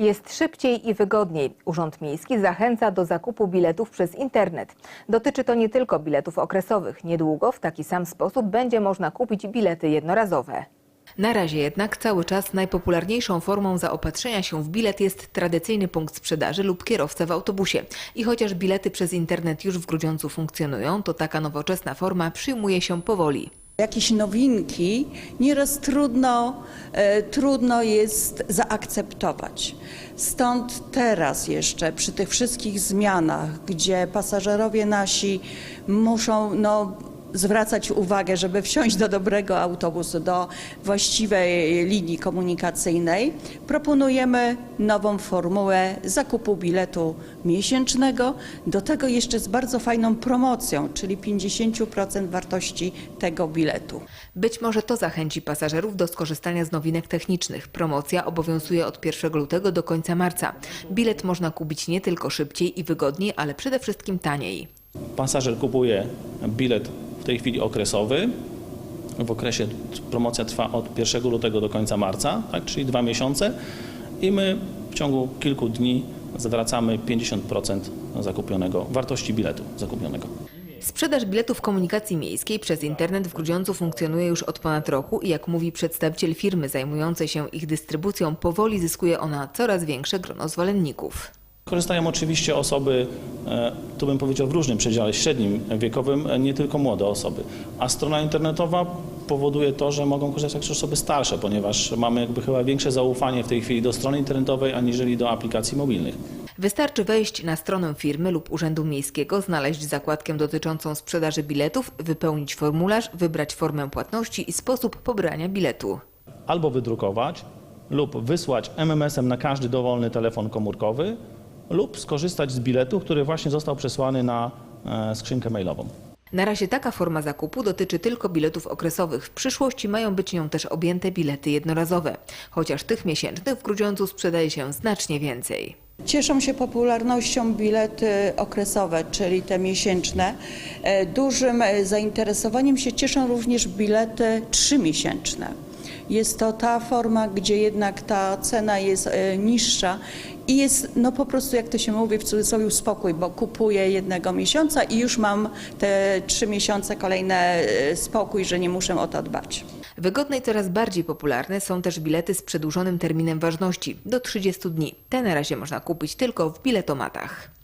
Jest szybciej i wygodniej. Urząd Miejski zachęca do zakupu biletów przez internet. Dotyczy to nie tylko biletów okresowych. Niedługo w taki sam sposób będzie można kupić bilety jednorazowe. Na razie jednak cały czas najpopularniejszą formą zaopatrzenia się w bilet jest tradycyjny punkt sprzedaży lub kierowca w autobusie. I chociaż bilety przez internet już w Grudziądzu funkcjonują, to taka nowoczesna forma przyjmuje się powoli. Jakieś nowinki nieraz trudno, e, trudno jest zaakceptować. Stąd teraz jeszcze przy tych wszystkich zmianach, gdzie pasażerowie nasi muszą no, zwracać uwagę, żeby wsiąść do dobrego autobusu, do właściwej linii komunikacyjnej, proponujemy nową formułę zakupu biletu miesięcznego. Do tego jeszcze z bardzo fajną promocją, czyli 50% wartości tego biletu. Być może to zachęci pasażerów do skorzystania z nowinek technicznych. Promocja obowiązuje od 1 lutego do końca marca. Bilet można kupić nie tylko szybciej i wygodniej, ale przede wszystkim taniej. Pasażer kupuje bilet w tej chwili okresowy. W okresie promocja trwa od 1 lutego do końca marca, tak, czyli dwa miesiące. I my w ciągu kilku dni zwracamy 50% zakupionego, wartości biletu zakupionego. Sprzedaż biletów komunikacji miejskiej przez internet w Grudziądzu funkcjonuje już od ponad roku i jak mówi przedstawiciel firmy zajmującej się ich dystrybucją, powoli zyskuje ona coraz większe grono zwolenników. Korzystają oczywiście osoby, e, tu bym powiedział w różnym przedziale średnim wiekowym, e, nie tylko młode osoby. A strona internetowa powoduje to, że mogą korzystać też osoby starsze, ponieważ mamy jakby chyba większe zaufanie w tej chwili do strony internetowej, aniżeli do aplikacji mobilnych. Wystarczy wejść na stronę firmy lub urzędu miejskiego, znaleźć zakładkę dotyczącą sprzedaży biletów, wypełnić formularz, wybrać formę płatności i sposób pobrania biletu. albo wydrukować, lub wysłać MMS-em na każdy dowolny telefon komórkowy, lub skorzystać z biletu, który właśnie został przesłany na e, skrzynkę mailową. Na razie taka forma zakupu dotyczy tylko biletów okresowych. W przyszłości mają być nią też objęte bilety jednorazowe, chociaż tych miesięcznych w Grudziądzu sprzedaje się znacznie więcej. Cieszą się popularnością bilety okresowe, czyli te miesięczne. E, Dużym e, zainteresowaniem się cieszą również bilety trzymiesięczne. Jest to ta forma, gdzie jednak ta cena jest e, niższa i jest no po prostu, jak to się mówi w cudzysłowie, spokój, bo kupuję jednego miesiąca i już mam te trzy miesiące kolejne e, spokój, że nie muszę o to dbać. Wygodne i coraz bardziej popularne są też bilety z przedłużonym terminem ważności do 30 dni. Te na razie można kupić tylko w biletomatach.